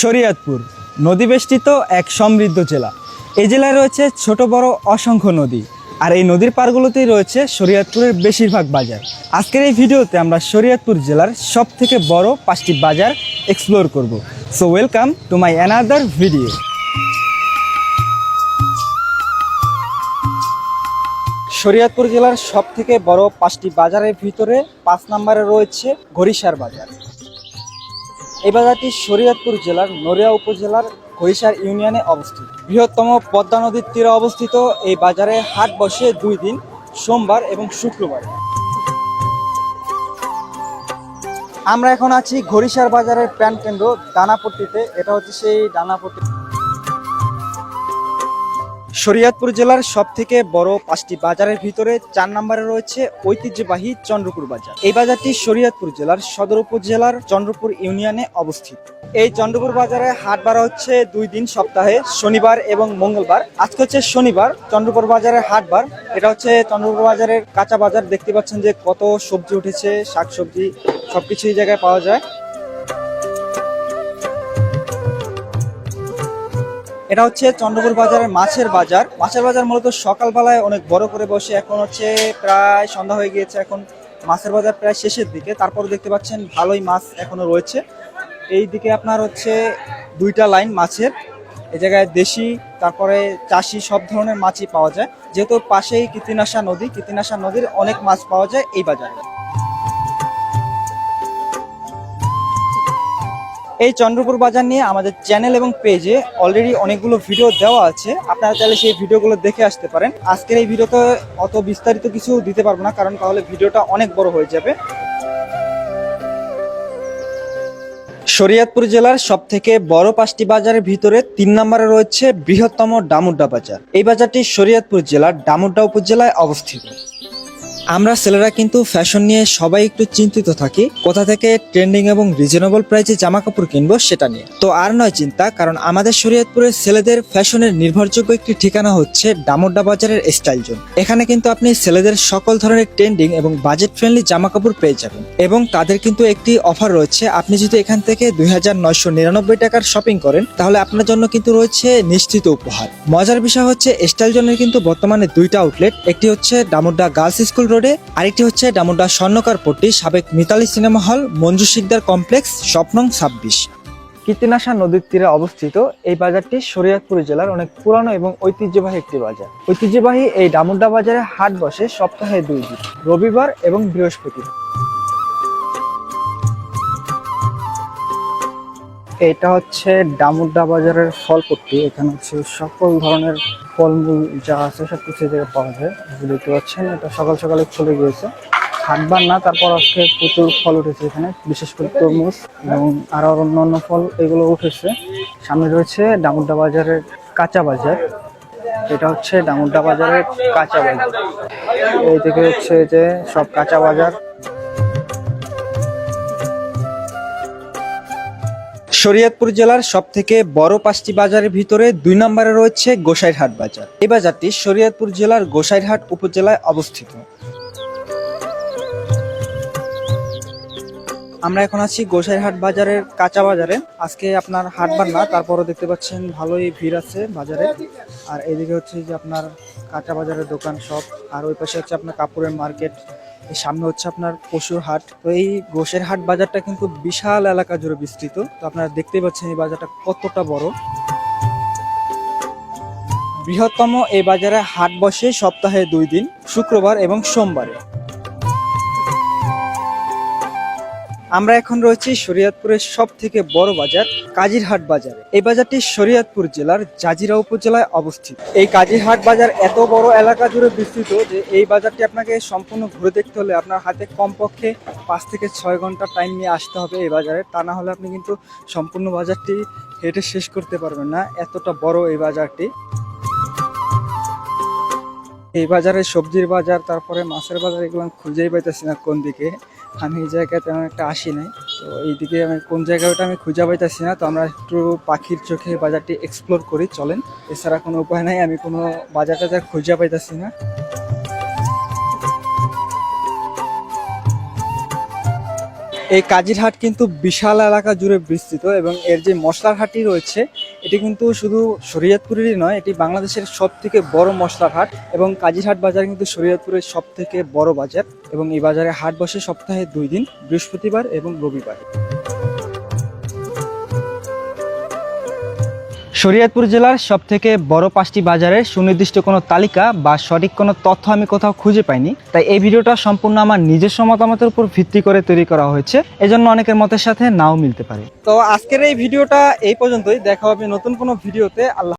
শরীয়তপুর। নদীবেষ্টিত এক সমৃদ্ধ জেলা। এই জেলায় রয়েছে ছোট, বড়, অসংখ্য নদী। আর এই নদীর পারগুলোতেই রয়েছে শরীয়তপুরের বেশিরভাগ বাজার। আজকের এই ভিডিওতে আমরা শরীয়তপুর জেলার সব থেকে বড় পাঁচটি বাজার এক্সপ্লোর করব। So welcome to my another video Shariatpur জেলার সব থেকে বড় পাঁচটি বাজারের ভিতরে পাঁচ নম্বরে রয়েছে ঘড়িসার বাজার। এই বাজারটি শরীয়তপুর জেলার নড়িয়া উপজেলার হরিষার ইউনিয়নে অবস্থিত। বৃহত্তম পদ্মা নদীর তীরে অবস্থিত এই বাজারে হাট বসে দুই দিন, সোমবার এবং শুক্রবার। আমরা এখন আছি ঘড়িসার বাজারের প্যান কেন্দ্র দানাপট্টিতে। এটা হচ্ছে সেই দানাপট্টি শরীয়তপুর জেলার সব থেকে বড় পাঁচটি বাজারের ভিতরে চার নম্বরে রয়েছে ঐতিহ্যবাহী চন্দ্রপুর বাজার। এই বাজারটি শরীয়তপুর জেলার সদর উপজেলার চন্দ্রপুর ইউনিয়নে অবস্থিত। এই চন্দ্রপুর বাজারে হাট বাড়া হচ্ছে দুই দিন সপ্তাহে, শনিবার এবং মঙ্গলবার। আজকে হচ্ছে শনিবার, চন্দ্রপুর বাজারের হাট বার। এটা হচ্ছে চন্দ্রপুর বাজারের কাঁচা বাজার। দেখতে পাচ্ছেন যে কত সবজি উঠেছে, শাকসবজি সবকিছু এই জায়গায় পাওয়া যায়। এটা হচ্ছে চন্দ্রপুর বাজারের মাছের বাজার। মাছের বাজার মূলত সকালবেলায় অনেক বড় করে বসে, এখন হচ্ছে প্রায় সন্ধ্যা হয়ে গিয়েছে, এখন মাছের বাজার প্রায় শেষের দিকে। তারপর দেখতে পাচ্ছেন ভালোই মাছ এখনও রয়েছে। এই দিকে আপনার হচ্ছে দুইটা লাইন মাছের এই জায়গায় দেশি, তারপরে চাষি, সব ধরনের মাছই পাওয়া যায়। যেহেতু পাশেই কীর্তিনাশা নদী কীর্তিনাশা নদীর অনেক মাছ পাওয়া যায় এই বাজারে। এই চন্দ্রপুর বাজার নিয়ে আমাদের চ্যানেল এবং পেজে অলরেডি অনেকগুলো ভিডিও দেওয়া আছে। আপনারা চাইলে সেই ভিডিওগুলো দেখে আসতে পারেন। আজকের এই ভিডিওতে অত বিস্তারিত কিছু দিতে পারব না, কারণ তাহলে ভিডিওটা অনেক বড় হয়ে যাবে। শরীয়তপুর জেলার সব থেকে বড় পাঁচটি বাজারের ভিতরে তিন নম্বরে রয়েছে বৃহত্তম ডামুড্ডা বাজার। এই বাজারটি শরীয়তপুর জেলার ডামুড্ডা উপজেলায় অবস্থিত। আমরা ছেলেরা কিন্তু ফ্যাশন নিয়ে সবাই একটু চিন্তিত থাকি, কোথা থেকে ট্রেন্ডিং এবং রিজনেবল প্রাইসে জামা কাপড় কিনবো সেটা নিয়ে। তো আর নয় চিন্তা, কারণ আমাদের শরীয়তপুরের ছেলেদের ফ্যাশনের নির্ভরযোগ্য একটি ঠিকানা হচ্ছে ডামোড্ডা বাজারের স্টাইল জোন এখানে কিন্তু আপনি ছেলেদের সকল ধরনের ট্রেন্ডিং এবং বাজেট ফ্রেন্ডলি জামা কাপড় পেয়ে যাবেন। এবং তাদের কিন্তু একটি অফার রয়েছে, আপনি যদি এখান থেকে দুই হাজার নয়শো নিরানব্বই টাকার শপিং করেন, তাহলে আপনার জন্য কিন্তু রয়েছে নিশ্চিত উপহার। মজার বিষয় হচ্ছে স্টাইল জোনের কিন্তু বর্তমানে দুইটা আউটলেট একটি হচ্ছে ডামোড্ডা গার্লস স্কুল রোডে আরেকটি হচ্ছে ডামুডা স্বর্ণকার পট্টি, সাবেক Mitali cinema hall, Manju Sikdar complex, স্বপ্নং ছাব্বিশ। কীর্তিনাশা নদীর তীরে অবস্থিত এই বাজারটি শরীয়তপুর জেলার অনেক পুরানো এবং ঐতিহ্যবাহী একটি বাজার। ঐতিহ্যবাহী এই ডামুড্ডা বাজারে হাট বসে সপ্তাহে দুই দিন, রবিবার এবং বৃহস্পতিবার। এটা হচ্ছে ডামুড্ডা বাজারের ফলপট্টি। এখানে হচ্ছে সকল ধরনের ফলমূল যা আছে সব কিছু জায়গায় পাওয়া যায়। দেখতে পাচ্ছেন, এটা সকাল সকালে খুলে গিয়েছে। হাটবার না, তারপর আজকে প্রচুর ফল উঠেছে এখানে, বিশেষ করে তরমুজ এবং আরও অন্যান্য ফল এগুলো উঠেছে। সামনে রয়েছে ডামুড্ডা বাজারের কাঁচা বাজার। এটা হচ্ছে ডামুড্ডা বাজারের কাঁচা বাজার। এই দিকে হচ্ছে যে সব কাঁচা বাজার। শরীয়তপুর জেলার সব থেকে বড় পাঁচটি বাজারের ভিতরে দুই নম্বরে রয়েছে গোসাইরহাট বাজার। এই বাজারটি শরীয়তপুর জেলার গোসাইরহাট উপজেলায় অবস্থিত। আমরা এখন আছি গোসাইরহাট বাজারের কাঁচা বাজারে। আজকে আপনার হাটবার না, তারপরও দেখতে পাচ্ছেন ভালোই ভিড় আছে বাজারে। আর এদিকে হচ্ছে যে আপনার কাঁচা বাজারের দোকান সব, আর ওই পাশে হচ্ছে আপনার কাপড়ের মার্কেট। সামনে হচ্ছে আপনার পশুর হাট। তো এই গোসের হাট বাজারটা কিন্তু বিশাল এলাকা জুড়ে বিস্তৃত। তো আপনারা দেখতেই পাচ্ছেন এই বাজারটা কতটা বড়। বৃহত্তম এই বাজারে হাট বসে সপ্তাহে দুই দিন, শুক্রবার এবং সোমবারে। আমরা এখন রয়েছি শরীয়তপুরের সব থেকে বড় বাজার, কাজিরহাট বাজারে। এই বাজারটি শরীয়তপুর জেলার জাজিরা উপজেলায় অবস্থিত। এই কাজিরহাট বাজার এত বড় এলাকা জুড়ে বিস্তৃত যে এই বাজারটি আপনাকে সম্পূর্ণ ঘুরে দেখতে হলে আপনার হাতে কমপক্ষে পাঁচ থেকে ছয় ঘণ্টা টাইম নিয়ে আসতে হবে এই বাজারে। তা না হলে আপনি কিন্তু সম্পূর্ণ বাজারটি হেঁটে শেষ করতে পারবেন না, এতটা বড় এই বাজারটি। এই বাজারে সবজির বাজার, তারপরে মাছের বাজার, এগুলো খুঁজেই পাইতেছি না কোন দিকে। আমি এই জায়গায় তেমন একটা আসি নাই। তো এইদিকে আমি কোন জায়গায় ওটা আমি খুঁজে পাইতেছি না, তো আমরা একটু পাখির চোখে বাজারটি এক্সপ্লোর করি, চলেন। এছাড়া কোনো উপায় নাই, আমি কোনো বাজার টাজার খুঁজে পাইতেছি না। এই কাজির হাট কিন্তু বিশাল এলাকা জুড়ে বিস্তৃত এবং এর যে মশলার হাটটি রয়েছে এটি কিন্তু শুধু শরীয়তপুরেরই নয়, এটি বাংলাদেশের সব থেকে বড় মশলার হাট এবং কাজিরহাট বাজার কিন্তু শরীয়তপুরের সব থেকে বড় বাজার এবং এই বাজারে হাট বসে সপ্তাহে দুই দিন, বৃহস্পতিবার এবং রবিবার। শরীয়তপুর জেলার সব থেকে বড় পাঁচটি বাজারের সুনির্দিষ্ট কোনো তালিকা বা সঠিক কোনো তথ্য আমি কোথাও খুঁজে পাইনি। তাই এই ভিডিওটা সম্পূর্ণ আমার নিজস্ব মতামতের উপর ভিত্তি করে তৈরি করা হয়েছে। এজন্য অনেকের মতের সাথে নাও মিলতে পারে। তো আজকের এই ভিডিওটা এই পর্যন্তই। দেখা হবে নতুন কোনো ভিডিওতে। আল্লাহ